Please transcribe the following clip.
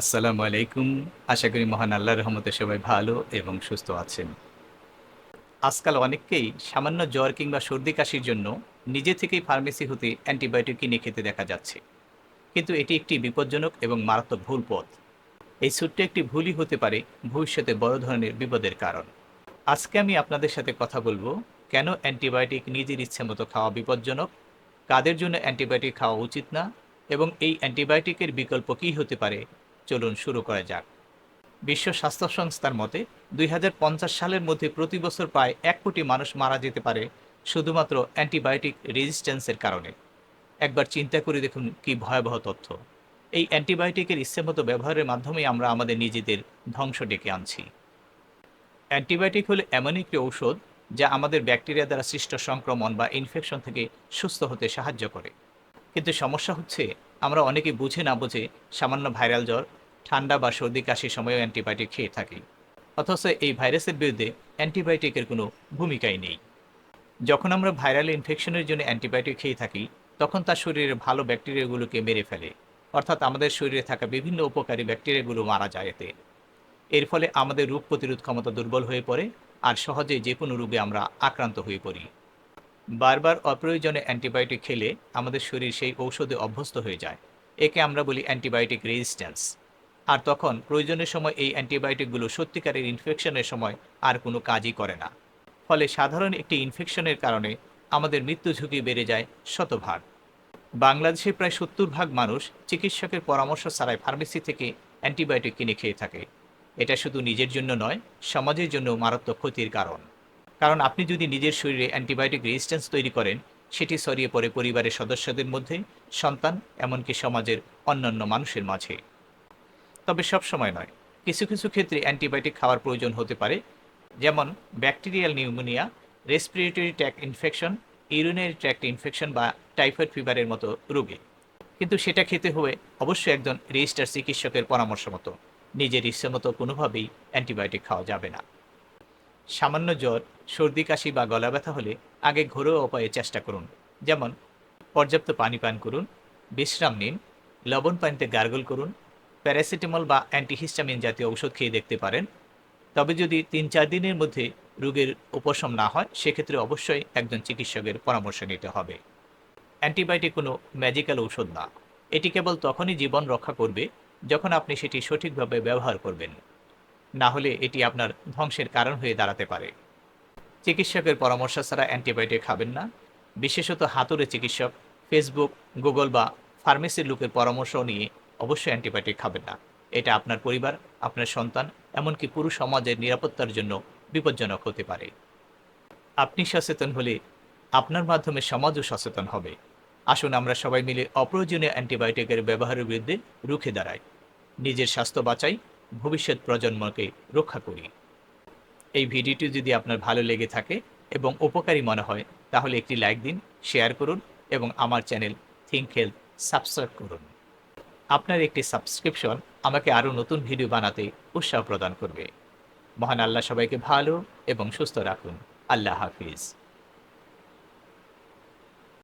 আসসালামু আলাইকুম। আশা করি মহান আল্লাহর রহমতে সবাই ভালো এবং সুস্থ আছেন। আজকাল অনেককেই সামান্য জ্বর কিংবা সর্দি কাশির জন্য নিজে থেকেই ফার্মেসি হতে অ্যান্টিবায়োটিক কিনে খেতে দেখা যাচ্ছে। কিন্তু এটি একটি বিপজ্জনক এবং মারাত্মক ভুল পথ। এই ছোট্ট একটি ভুলই হতে পারে ভবিষ্যতে বড় ধরনের বিপদের কারণ। আজকে আমি আপনাদের সাথে কথা বলব, কেন অ্যান্টিবায়োটিক নিজের ইচ্ছে মতো খাওয়া বিপজ্জনক, কাদের জন্য অ্যান্টিবায়োটিক খাওয়া উচিত না, এবং এই অ্যান্টিবায়োটিকের বিকল্প কী হতে পারে চলুন শুরু করা যাক। বিশ্ব স্বাস্থ্য সংস্থার মতে, দুই হাজার পঞ্চাশ সালের মধ্যে প্রতি বছর প্রায় এক কোটি মানুষ মারা যেতে পারে শুধুমাত্র অ্যান্টিবায়োটিক রেজিস্ট্যান্সের কারণে। একবার চিন্তা করে দেখুন কি ভয়াবহ তথ্য। এই অ্যান্টিবায়োটিকের ইচ্ছেমতো ব্যবহারের মাধ্যমে আমরা আমাদের নিজেদের ধ্বংস ডেকে আনছি। অ্যান্টিবায়োটিক হলো এমন একটি ঔষধ যা আমাদের ব্যাকটেরিয়া দ্বারা সৃষ্ট সংক্রমণ বা ইনফেকশন থেকে সুস্থ হতে সাহায্য করে। কিন্তু সমস্যা হচ্ছে, আমরা অনেকে বুঝে না বুঝে সামান্য ভাইরাল জ্বর, ঠান্ডা বা সর্দি কাশির সময়ও অ্যান্টিবায়োটিক খেয়ে থাকি। অথচ এই ভাইরাসের বিরুদ্ধে অ্যান্টিবায়োটিকের কোনো ভূমিকাই নেই। যখন আমরা ভাইরাল ইনফেকশনের জন্য অ্যান্টিবায়োটিক খেয়ে থাকি, তখন তার শরীরের ভালো ব্যাকটেরিয়াগুলোকে মেরে ফেলে। অর্থাৎ আমাদের শরীরে থাকা বিভিন্ন উপকারী ব্যাকটেরিয়াগুলো মারা যায় এতে। এর ফলে আমাদের রোগ প্রতিরোধ ক্ষমতা দুর্বল হয়ে পড়ে, আর সহজে যে কোনো রোগে আমরা আক্রান্ত হয়ে পড়ি। বারবার অপ্রয়োজনে অ্যান্টিবায়োটিক খেলে আমাদের শরীর সেই ঔষধে অভ্যস্ত হয়ে যায়। একে আমরা বলি অ্যান্টিবায়োটিক রেজিস্ট্যান্স। আর তখন প্রয়োজনের সময় এই অ্যান্টিবায়োটিকগুলো সত্যিকারের ইনফেকশনের সময় আর কোনো কাজই করে না। ফলে সাধারণ একটি ইনফেকশনের কারণে আমাদের মৃত্যু ঝুঁকি বেড়ে যায় শতভাগ। বাংলাদেশে প্রায় সত্তর ভাগ মানুষ চিকিৎসকের পরামর্শ ছাড়াই ফার্মেসি থেকে অ্যান্টিবায়োটিক কিনে খেয়ে থাকে। এটা শুধু নিজের জন্য নয়, সমাজের জন্য মারাত্মক ক্ষতির কারণ। কারণ আপনি যদি নিজের শরীরে অ্যান্টিবায়োটিক রেজিস্ট্যান্স তৈরি করেন, সেটি ছড়িয়ে পড়ে পরিবারের সদস্যদের মধ্যে, সন্তান, এমনকি সমাজের অন্যান্য মানুষের মাঝে। তবে সব সময় নয়, কিছু কিছু ক্ষেত্রে অ্যান্টিবায়োটিক খাওয়ার প্রয়োজন হতে পারে, যেমন bacterial pneumonia respiratory tract infection urinary tract infection বা টাইফয়েড ফিভারের মতো রোগে। কিন্তু সেটা খেতে হবে অবশ্যই একজন রেজিস্টার চিকিৎসকের পরামর্শ মতো, নিজের ইচ্ছে মতো কোনোভাবেই অ্যান্টিবায়োটিক খাওয়া যাবে না। সামান্য জ্বর, সর্দি, কাশি বা গলা ব্যথা হলে আগে ঘরোয়া উপায়ে চেষ্টা করুন। যেমন, পর্যাপ্ত পানি পান করুন, বিশ্রাম নিন, লবণ পানিতে গার্গল করুন, প্যারাসিটামল বা অ্যান্টিহিস্টামিন জাতীয় ঔষধ খেয়ে দেখতে পারেন। তবে যদি তিন চার দিনের মধ্যে রোগের উপশম না হয়, সেক্ষেত্রে অবশ্যই একজন চিকিৎসকের পরামর্শ নিতে হবে। অ্যান্টিবায়োটিক কোনো ম্যাজিক্যাল ঔষধ না। এটি কেবল তখনই জীবন রক্ষা করবে যখন আপনি সেটি সঠিকভাবে ব্যবহার করবেন। না হলে এটি আপনার ধ্বংসের কারণ হয়ে দাঁড়াতে পারে। চিকিৎসকের পরামর্শ ছাড়া অ্যান্টিবায়োটিক খাবেন না। বিশেষত হাতুড়ে চিকিৎসক, ফেসবুক, গুগল বা ফার্মেসির লোকের পরামর্শ নিয়ে অবশ্যই অ্যান্টিবায়োটিক খাবেন না। এটা আপনার পরিবার, আপনার সন্তান, এমনকি পুরো সমাজের নিরাপত্তার জন্য বিপজ্জনক হতে পারে। আপনি সচেতন হলে আপনার মাধ্যমে সমাজও সচেতন হবে। আসুন আমরা সবাই মিলে অপ্রয়োজনীয় অ্যান্টিবায়োটিকের ব্যবহারের বিরুদ্ধে রুখে দাঁড়াই। নিজের স্বাস্থ্য বাঁচাই ভবিষ্যৎ প্রজন্মকে রক্ষা করি। এই ভিডিওটি যদি আপনার ভালো লেগে থাকে এবং উপকারী মনে হয়, তাহলে একটি লাইক দিন, শেয়ার করুন এবং আমার চ্যানেল থিঙ্ক হেলথ সাবস্ক্রাইব করুন। আপনার একটি সাবস্ক্রিপশন আমাকে আরও নতুন ভিডিও বানাতে উৎসাহ প্রদান করবে। মহান আল্লাহ সবাইকে ভালো এবং সুস্থ রাখুন। আল্লাহ হাফিজ।